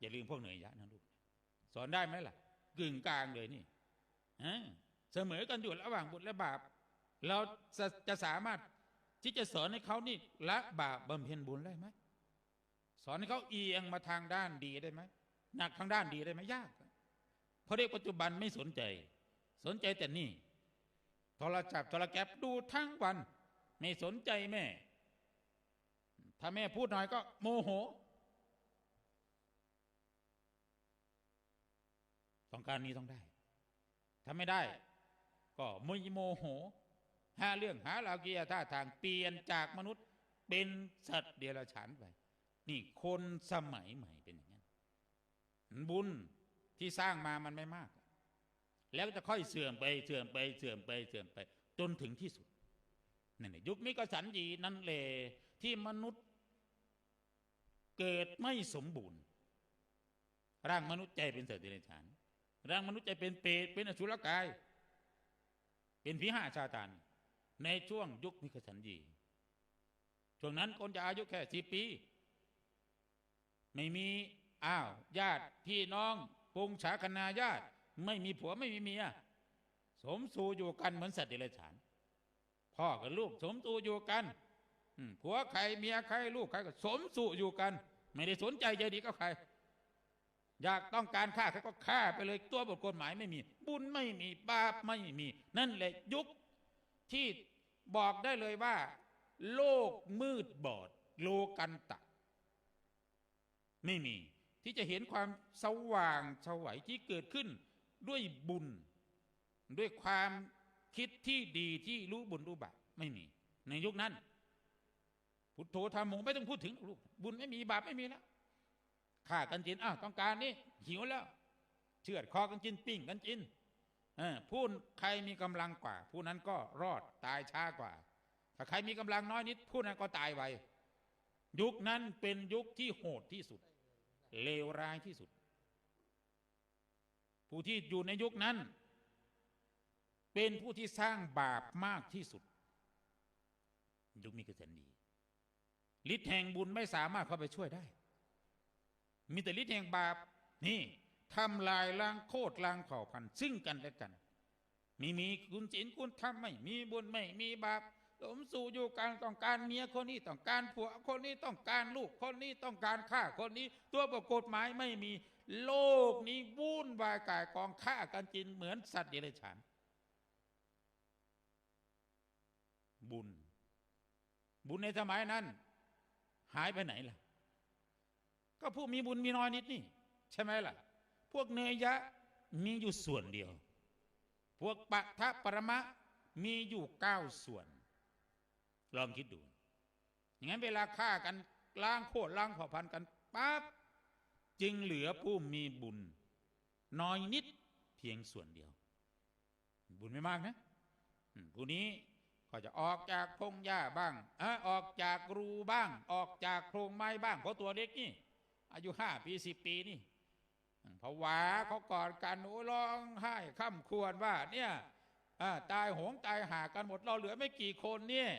อย่าลืมพวกเหนื่อยยะนะลูก สอนได้ไหมล่ะ กึ่งกลางเลยนี่เสมอกันอยู่ระหว่างบุญและบาป เราจะจะสามารถที่จะสอนให้เขานี่ละบาปบำเพ็ญบุญได้ไหมสอนให้เขาเอียงมาทางด้านดีได้ไหมหนักทางด้านดีได้ไหมยากเพราะเด็กปัจจุบันไม่สนใจ สนใจแต่นี่โทรจับโทรแกรบดูทั้งวัน ไม่สนใจแม่ ถ้าแม่พูดหน่อยก็โมโห ต้องการนี้ต้องได้ถ้าไม่ได้ ก็มุยโมโหหาเรื่องหาราวกียท่าทางเปลี่ยนจากมนุษย์เป็นสัตว์เดรัจฉานไป นี่คนสมัยใหม่เป็นอย่างนั้น บุญที่สร้างมามันไม่มาก แล้วจะค่อยเสื่อมไปเสื่อมไปเสื่อมไปเสื่อมไป จนถึงที่สุดนั่นแหละยุคมิกสันยีนั่นแหละที่มนุษย์เกิดไม่สมบูรณ์ ร่างมนุษย์ใจเป็นสัตว์เดรัจฉาน ร่างมนุษย์ใจเป็นเปรตเป็นอสุรกาย เป็นพิหาชาตานในช่วงยุคมิกสันยีช่วงนั้นคนจะอายุแค่สิปี ไม่มีอ้าวญาติพี่น้องปงฉาคณาญาติ ไม่มีผัวไม่มีเมียสมสู่อยู่กันเหมือนสัตว์เดรัจฉาน พ่อกับลูกสมสู่อยู่กันผัวใครเมียใครลูกใครก็สมสู่อยู่กัน ไม่ได้สนใจใจดีก็ใคร อยากต้องการฆ่าใครก็ฆ่าไปเลยตัวบทกฎหมายไม่มี บุญไม่มีบาปไม่มี นั่นแหละยุคที่บอกได้เลยว่า โลกมืดบอด โลกันตะ ไม่มี ที่จะเห็นความสว่างสวัยที่เกิดขึ้นด้วยบุญ ด้วยความคิดที่ดีที่รู้บุญรู้บาปไม่มี ในยุคนั้น พุทโธธรรมโมไม่ต้องพูดถึงลูกบุญไม่มีบาปไม่มีแล้ว ฆ่ากันจินอ้าวต้องการนี่หิวแล้ว เชือดคอกันจินปิ้งกันจินเออผู้ใครมีกำลังกว่า ผู้นั้นก็รอดตายช้ากว่า ถ้าใครมีกำลังน้อยนิด ผู้นั้นก็ตายไวยุคนั้นเป็นยุคที่โหดที่สุด เลวร้ายที่สุด ผู้ที่อยู่ในยุคนั้น เป็นผู้ที่สร้างบาปมากที่สุด ยุคนี้ก็เสนดีฤทธิ์แห่งบุญไม่สามารถเข้าไปช่วยได้ มีแต่ฤทธิ์แห่งบาปนี่ทำลายล้างโคตรล้างเผ่าพันธุ์ซึ่งกันและกัน มีมีคุณศีลคุณธรรมไม่มีบุญไม่มีบาปสมสู่อยู่การต้องการเมียคนนี้ต้องการผัวคนนี้ต้องการลูกคนนี้ต้องการฆ่าคนนี้ ตัวประกฎหมายไม่มีโลกนี้วุ่นวายกายกองฆ่ากันจินเหมือนสัตว์เดรัจฉานบุญ บุญในสมัยนั้น หายไปไหนล่ะ ก็ผู้มีบุญมีน้อยนิดนี่ ใช่ไหมล่ะ พวกเนยยะมีอยู่ส่วนเดียว พวกปัทะปรมะมีอยู่เก้าส่วน ลองคิดดู อย่างนั้นเวลาฆ่ากันล้างโคตรล้างเผ่าพันธุ์กันปั๊บจึงเหลือผู้มีบุญ น้อยนิดเพียงส่วนเดียว บุญไม่มากนะผู้นี้ก็จะออกจากพงหญ้าบ้างออออกจากรูบ้าง ออกจากโพรงไม้บ้างเพราะตัวเล็กนี่ อายุห้าปีสิบปีนี่ผวาเขากอดกันโอ้ร้องไห้ข้ามควรว่า เนี่ยตายหงตายหากันหมดเราเหลือไม่กี่คนเนี่ย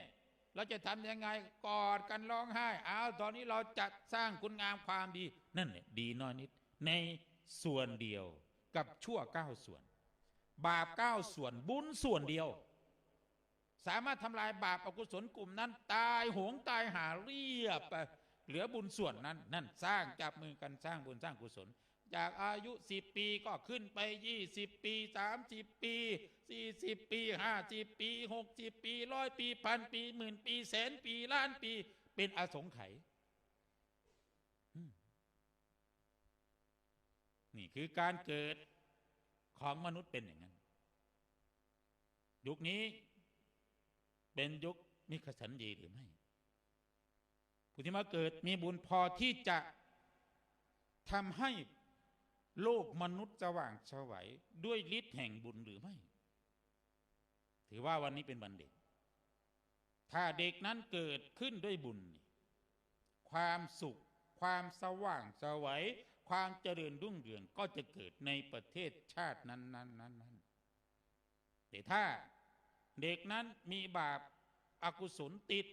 เราจะทำยังไงกอดกันร้องไห้เอาตอนนี้เราจะสร้างคุณงามความดี นั่นแหละดีน้อยนิด ในส่วนเดียวกับชั่วเก้าส่วน บาปเก้าส่วนบุญส่วนเดียว สามารถทำลายบาปอกุศลกลุ่มนั้น ตายหงตายหาเรียบไป เหลือบุญส่วนนั้นนั่นสร้างจับมือกันสร้างบุญสร้างกุศล จากอายุสิบปีก็ขึ้นไปยี่สิบปีสามสิบปีสี่สิบปีห้าสิบปีหกสิบปีร้อยปีพันปีหมื่นปีแสนปีล้านปี เป็นอสงไขยนี่คือการเกิดของมนุษย์เป็นอย่างนั้น ยุคนี้เป็นยุคมิขสันยีหรือไม่ ผู้ที่มาเกิดมีบุญพอที่จะทำให้โลกมนุษย์สว่างสวัยด้วยฤทธิ์แห่งบุญหรือไม่ ถือว่าวันนี้เป็นวันเด็ก ถ้าเด็กนั้นเกิดขึ้นด้วยบุญ ความสุข ความสว่างสวัยความเจริญรุ่งเรืองก็จะเกิดในประเทศชาตินั้นนั้นนั้นนั้นแต่ถ้าเด็กนั้นมีบาปอากุศลติด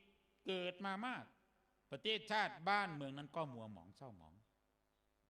เกิดมามาก ประเทศชาติบ้านเมืองนั้นก็มัวหมองเศร้าหมอง